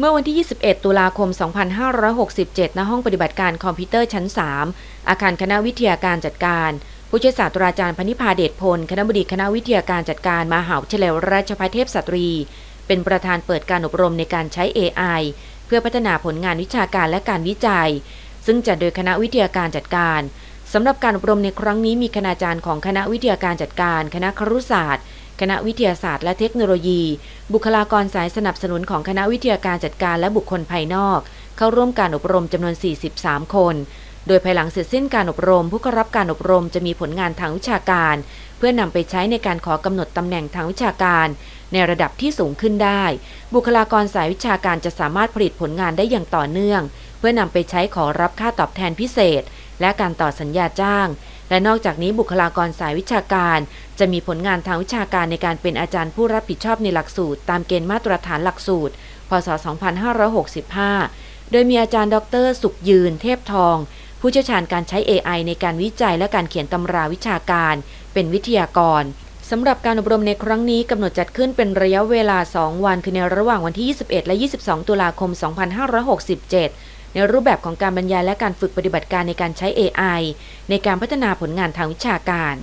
เมื่อวันที่ 21 ตุลาคม 2567 ณ ห้องปฏิบัติการคอมพิวเตอร์ชั้น 3 อาคารคณะวิทยาการจัดการ ผู้ช่วยศาสตราจารย์พนิพาเดชพล คณะบดีคณะวิทยาการจัดการมหาวิทยาลัยราชภัฏเทพสตรี เป็นประธานเปิดการอบรมในการใช้ AI เพื่อพัฒนาผลงานวิชาการและการวิจัย ซึ่งจัดโดยคณะวิทยาการจัดการสำหรับการอบรมในครั้งนี้มีคณาจารย์ของคณะวิทยาการจัดการ คณะครุศาสตร์ คณะวิทยาศาสตร์และเทคโนโลยี บุคลากรสายสนับสนุนของคณะวิทยาการจัดการและบุคคลภายนอก เข้าร่วมการอบรมจำนวน 43 คน โดยภายหลังเสร็จสิ้นการอบรม ผู้เข้ารับการอบรมจะมีผลงานทางวิชาการ เพื่อนำไปใช้ในการขอกำหนดตำแหน่งทางวิชาการ ในระดับที่สูงขึ้นได้ บุคลากรสายวิชาการจะสามารถผลิตผลงานได้อย่างต่อเนื่อง เพื่อนำไปใช้ขอรับค่าตอบแทนพิเศษ และการต่อสัญญาจ้าง และนอกจากนี้บุคลากรสายวิชาการ จะมีผลงานทางวิชาการในการเป็นอาจารย์ผู้รับผิดชอบในหลักสูตร ตามเกณฑ์มาตรฐานหลักสูตร พศ 2565 โดยมีอาจารย์ ดร สุขยืน เทพทอง ผู้เชี่ยวชาญการใช้ AI ในการวิจัยและการเขียนตำราวิชาการ เป็นวิทยากรสำหรับการอบรมในครั้งนี้กำหนดจัดขึ้นเป็นระยะเวลา 2 วัน คือในระหว่างวันที่ 21 และ 22 ตุลาคม 2567 ในรูปแบบของการบรรยายและการฝึกปฏิบัติการในการใช้ AI ในการพัฒนาผลงานทางวิชาการ